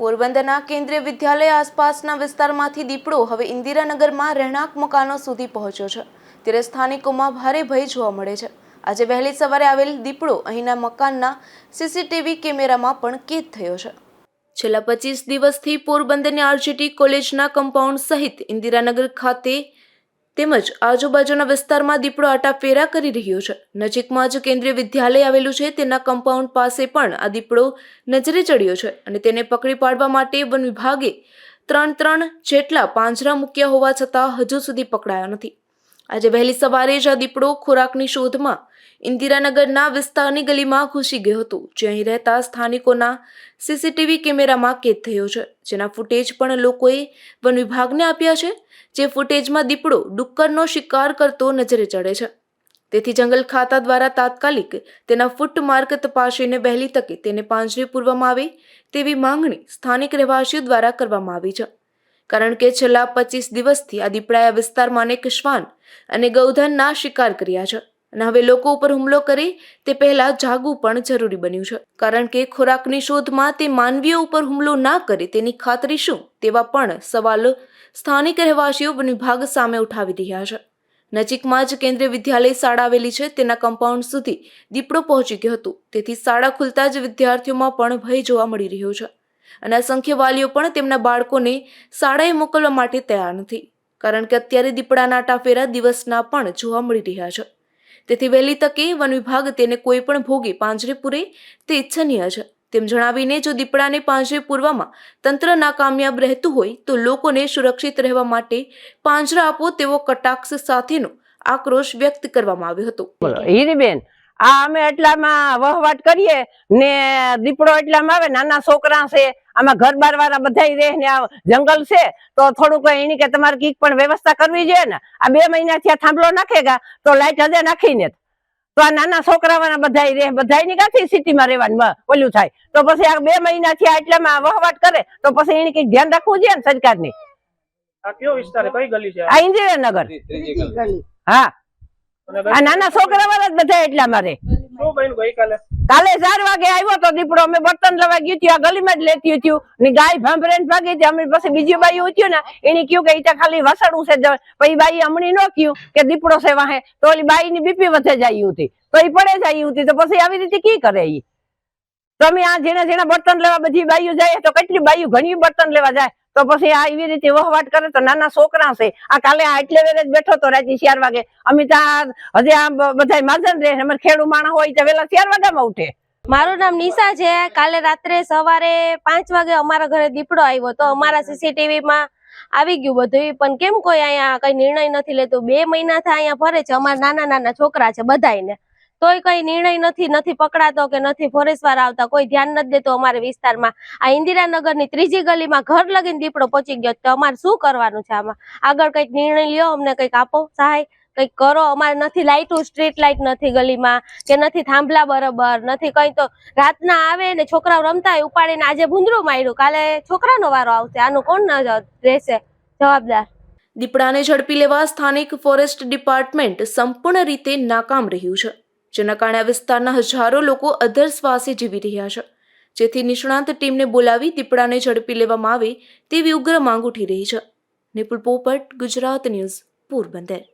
પોરબંદરના કેન્દ્રીય વિદ્યાલય આસપાસના વિસ્તારમાંથી દીપડો હવે ઇન્દિરાનગરમાં રહેણાંક મકાનો સુધી પહોંચ્યો છે. ત્યારે સ્થાનિકોમાં ભારે ભય જોવા મળે છે. આજે વહેલી સવારે આવેલ દીપડો અહીંના મકાનના સીસીટીવી કેમેરામાં પણ કેદ થયો છે. છેલ્લા પચીસ દિવસથી પોરબંદરની આરજીટી કોલેજના કમ્પાઉન્ડ સહિત ઇન્દિરાનગર ખાતે તેમજ આજુબાજુના વિસ્તારમાં દીપડો આટાફેરા કરી રહ્યો છે. નજીકમાં જ કેન્દ્રીય વિદ્યાલય આવેલું છે. તેના કમ્પાઉન્ડ પાસે પણ આ દીપડો નજરે ચડ્યો છે અને તેને પકડી પાડવા માટે વન વિભાગે ત્રણ ત્રણ જેટલા પાંજરા મૂક્યા હોવા છતાં હજુ સુધી પકડાયો નથી. આજે વહેલી સવારે જ આ દીપડો ખોરાકની શોધમાં ઇન્દિરાનગરના વિસ્તારની ગલીમાં ઘૂસી ગયો હતો, જે અહીં રહેતા સ્થાનિકોના સીસીટીવી કેમેરામાં કેદ થયો છે. જેના ફૂટેજ પણ લોકોએ વન વિભાગને આપ્યા છે, જે ફૂટેજમાં દીપડો ડુક્કરનો શિકાર કરતો નજરે ચડે છે. તેથી જંગલ ખાતા દ્વારા તાત્કાલિક તેના ફૂટમાર્ક તપાસીને વહેલી તકે તેને પાંજરે પૂરવામાં આવે તેવી માંગણી સ્થાનિક રહેવાસીઓ દ્વારા કરવામાં આવી છે. કારણ કે છેલ્લા પચીસ દિવસથી આ દીપડાયા વિસ્તારમાં અનેક શ્વાન અને ગૌધનના શિકાર કર્યા છે. અને હવે લોકો ઉપર હુમલો કરે તે પહેલા જાગવું પણ જરૂરી બન્યું છે. કારણ કે ખોરાકની શોધમાં તે માનવીઓ ઉપર હુમલો ના કરે તેની ખાતરી શું તેવા પણ સવાલો સ્થાનિક રહેવાસીઓ વન વિભાગ સામે ઉઠાવી રહ્યા છે. નજીકમાં જ કેન્દ્રીય વિદ્યાલય શાળા આવેલી છે. તેના કમ્પાઉન્ડ સુધી દીપડો પહોંચી ગયો હતો. તેથી શાળા ખુલતા જ વિદ્યાર્થીઓમાં પણ ભય જોવા મળી રહ્યો છે. અને અસંખ્ય વાલીઓ પણ તેમના બાળકોને શાળાએ મોકલવા માટે તૈયાર નથી, કારણ કે અત્યારે દીપડાના ટાફેરા દિવસના પણ જોવા મળી રહ્યા છે. તેથી વહેલી તકે વન વિભાગ તેને કોઈ પણ ભોગે પાંજરે પૂરે તે ઈચ્છનીય છે. તેમ જણાવીને જો દીપડાને પાંજરે પૂરવામાં તંત્ર નાકામયાબ રહેતું હોય તો લોકોને સુરક્ષિત રહેવા માટે પાંજરા આપો તેવો કટાક્ષ સાથેનો આક્રોશ વ્યક્ત કરવામાં આવ્યો હતો. હીરીબેન આ અમે એટલામાં વહવાટ કરીએ ને દીપડો એટલામાં આવે નાના છોકરા છે આમાં ઘર બાર વાળા બધા રહે ને આ જંગલ છે તો થોડુંક એની કે તમારે કંઈક પણ વ્યવસ્થા કરવી જોઈએ ને. આ બે મહિના થી થાંભલો નાખેગા તો લાઈટ હજે નાખીને તો આ નાના છોકરા વાળા બધા રહે બધા ની કાથી સિટીમાં રહેવાનું ઓલું થાય. તો પછી આ બે મહિના થયા એટલામાં વહવાટ કરે તો પછી એની કંઈક ધ્યાન રાખવું જોઈએ ને સરકારની. આ કયો વિસ્તાર કઈ ગલી છે આ? ઇન્દિરાનગર. હા. આ નાના છોકરા વાળા જ બધા એટલા ગઈકાલે? કાલે ચાર વાગે આવ્યો તો દીપડો અમે બર્તન લેવા ગયું હતું આ ગલીમાં જ લેતી હતી ને ગાય ભાંભરે ભાગી હતી અમે પછી બીજી બાઈ ઉઠ્યું ને એને કહ્યું કે ઈ ખાલી વસડું છે જ. પછી બાઈ હમણી નો કહ્યું કે દીપડો છે વાહે તો ઓલી બાઈ ની બીપી વધે જાય હતી તો એ પડે જાય હતી તો પછી આવી રીતે કી કરે ઈ? તમે આ જેને જેને બર્તન લેવા બધી બાઈઓ જાય તો કેટલી બાઈઓ ઘણી બર્તન લેવા જાય? તો પછી આ એવી રીતે વહવાટ કરે તો નાના છોકરા છે. આ કાલે આટલે વેરે જ બેઠો તો રાતે ચાર વાગે. અમે હજી આ બધા માધન રહે અમારે ખેડૂ માણસ હોય તો વેલા ચાર વાગ્યામાં ઉઠે. મારું નામ નિશા છે. કાલે રાત્રે સવારે પાંચ વાગે અમારા ઘરે દીપડો આવ્યો તો અમારા સીસીટીવી માં આવી ગયું બધું. પણ કેમ કોઈ અહીંયા કઈ નિર્ણય નથી લેતું? બે મહિનાથી અહીંયા ફરે છે. અમારા નાના નાના છોકરા છે બધાયને. તોય કઈ નિર્ણય નથી નથી પકડાતો કે નથી ફોરેસ્ટ વાળા આવતા, કોઈ ધ્યાન નથી દેતો અમારે વિસ્તારમાં. આ ઇન્દિરાનગરની ત્રીજી ગલીમાં ઘર લગીને દીપડો પહોંચી ગયો તો અમારે શું કરવાનું છે આમાં? આગળ કંઈક નિર્ણય લ્યો, અમને કંઈક આપો, સહાય, કંઈક કરો. અમારે નથી લાઇટું સ્ટ્રીટ લાઇટ નથી ગલીમાં, કે નથી થાંભલા બરોબર, નથી કઈ તો. રાતના આવે ને છોકરાઓ રમતા હોય, ઉપાડીને આજે ભૂંદરું માર્યું. કાલે છોકરાનો વારો આવશે, આનું કોણ રહેશે? જવાબદાર. દીપડાને ઝડપી લેવા સ્થાનિક ફોરેસ્ટ ડિપાર્ટમેન્ટ સંપૂર્ણ રીતે નાકામ રહ્યું છે. જેના કારણે આ વિસ્તારના હજારો લોકો અધર શ્વાસે જીવી રહ્યા છે. જેથી નિષ્ણાંત ટીમને બોલાવી દીપડાને ઝડપી લેવામાં આવે તેવી ઉગ્ર માંગ ઉઠી રહી છે. નિપુલ પોપટ, ગુજરાત ન્યૂઝ, પોરબંદર.